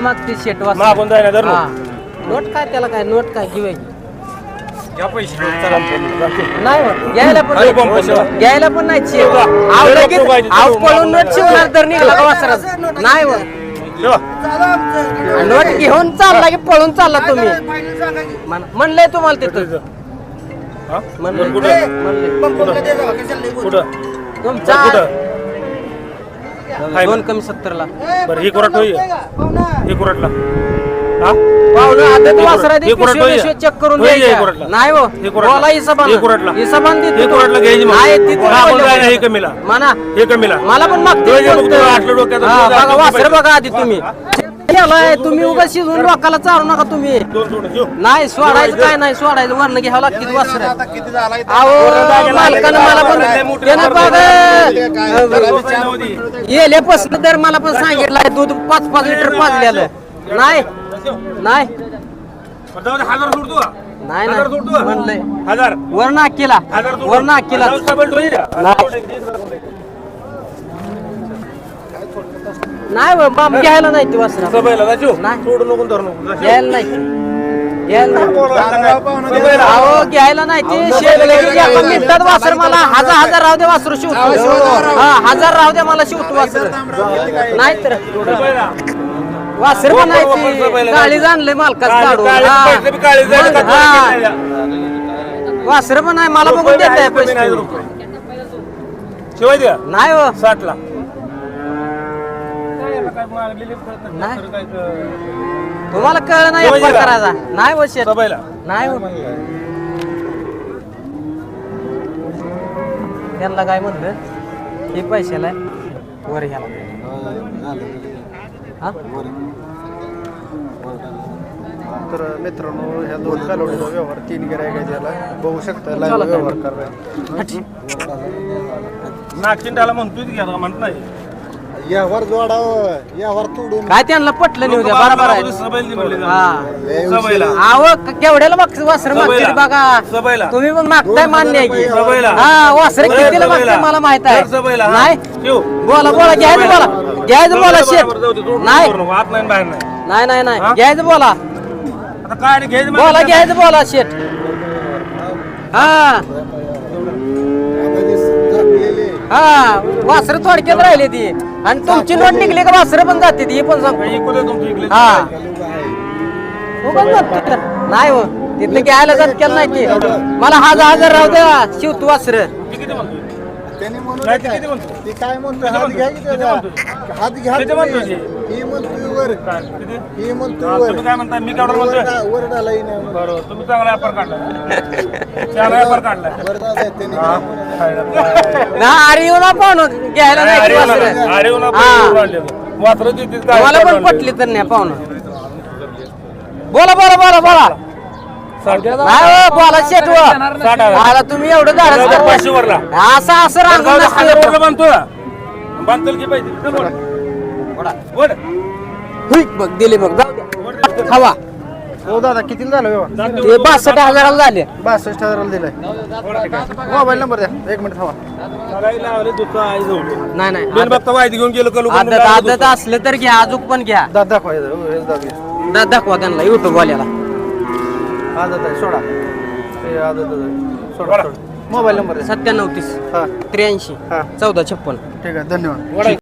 मागते शेट मागून जाय ना धर हा. नोट काय त्याला काय नोट काय घेऊया घ्या पैसे चला नाही हो, घ्यायला पण अरे नाही. बंप शिवा. घ्यायला पण नाही शिव. ठेवा. आव ठेवा, लगेच ठेवा, ठेवा. आव पळून नोट शिवणार तर निघाला का वासरात नाही हो. ठेवा. नोट घेऊन चालला की पळून चालला तुम्ही म्हण- म्हणलंय तुम्हाला तिथं हा? म्हणलंय कुठं म्हणलंय. कुठं तुमचा कुठं दोन कमी सत्तरला बरं ही कुराट होई ही कुराटला हा पाहुणं आता तू हे वासरा कुराट- हे कुराट होय. चेक करून होय, हे. नाही हो हे. बोला हिसाबान हे. हिसाबान हे. कुराटला घ्यायची मग. नाही ती हा, हे कमीला. म्हणा हे कमीला मला पण मागते बघ. तुला आटलं डोक्यात, वासर. बघा आधी तुम्ही केलाय तुम्ही उगा शिजून लोकाला चारू नका तुम्ही. नाही सोडायचं काय नाही सोडायचं. वरण घ्यावं लागते वासर किती झालाय अहो मालकानं मला पण त्यानं. बघ. येल्यापासून तर मला पण सांगितलंय दूध पाच पाच लिटर पाजलेलं. नाही. नाही? नाही नाही. म्हणलंय. हजार. वर नाकीला हजार सोडतो. वर नाकीला जाऊ, सबल ठेवू द्या. नाही बा, माम घ्यायला नाही ती वासरा. नाही. सोडू नको धरू नको जायचो. घ्यायला नाही. घ्यायला नाही. सबैला. अहो घ्यायला नाही ते. मिनिटात वासर मला. हजार हजार राहू दे वासरू शिवतो. हा हजार राहू दे मला शिवतो वासर. नाही तर. वासर पण नाही ती काळी जाणले मालकाच काढून हा. वासर पण नाही मला बघून देत आहे पैसे. रुपये. शिवाय द्या. नाही हो. साठला. नाही. तुम्हाला कळलं नाही व्यापार? करायचा नाही हो शेत. सबैला नाही हो त्यांना काय म्हणलं? हे पैशाला वर घ्याला हा? तर मित्रांनो ह्या दोन कालवडीचा व्यवहार तीन गिरायक आहे त्याला बघू शकता लाईव्ह. व्यवहार करायला नागचिंटाला म्हणतोय आता म्हणत नाही. यावर जोडावं यावर तोडून. काय त्यांना पटलं नाही उद्या बरोबर आहे. हा. केवढ्याला मागचं वासर मागते. बघा. सबैला. तुम्ही पण मागताय मान्य आहे की? सबैला. हा वासर मागताय सबैला. मला माहीत आहे. हा. नाही? ठेव. बोला बोला घ्यायचं सबैला. बोला. घ्यायचं बोला बरोबर, शेत बरोबर, जाऊ दे, तोड नाही. नको, आत नाही बाहेर नाही. नाही नाही नाही. हा? घ्यायचं बोला. आता काय नाही घ्यायचं बोला? घ्यायचं बोला शेट हा. हा वासर थोडक्यात राहिले ती. आणि तुमची नोट निघली का वासर पण जाते ती हे पण सांग हा जातो. नाही हो तिथं घ्यायला जात केलं नाही की मला हजार हजार राहू द्या शिव तू वासर? त्याने म्हणून ते काय? किती म्हणतो? ते काय म्हणतो किती हात? घ्या की त्याचा. हात घ्या म्हणतो? ही वर काय? किती? ही म्हणतोय वर तुम्ही काय म्हणताय? मी केवढा म्हणतोय? वर डा- वर डालाही नाही म्हणून. बरोबर तुम्ही चांगला व्यापार काढला चांगला व्यापार काढला वर दादा त्याने ना ना पाहुणं घ्यायला नाही वासर हा. देतील काय? मला पण. पटली तर नाही पाहुणं बोला बोला बोला बोला. नाही हो, बोला शेट साठ हजार. मला तुम्ही एवढं धाडस. पाचशे वरला. असं असं रांगून नसतं बांधतो ना. बांधतील की पाहिजे. हुई, बघ दिले बघ जाऊ द्या. खावा हो दादा किती झालं व्यवहार? ते बासष्ट हजाराला झाले. बासष्ट हजाराला दिलाय. मोबाईल नंबर द्या. एक मिनिट थांबा. नाही नाही. माहिती घेऊन गेलो का लोकं आदत आदत दुसरं. असलं तर घ्या अजून पण घ्या. दादा दाखवा हे दादा, हे घ्या. दा- दाखवा त्यांना युट्यूब वाल्याला आदत आहे सोडा. हे आदत आहे. सोडा. मोबाईल नंबर द्या. सत्त्याण्णव तीस. हा. त्र्याऐंशी. हा. चौदा छप्पन. ठीक आहे धन्यवाद.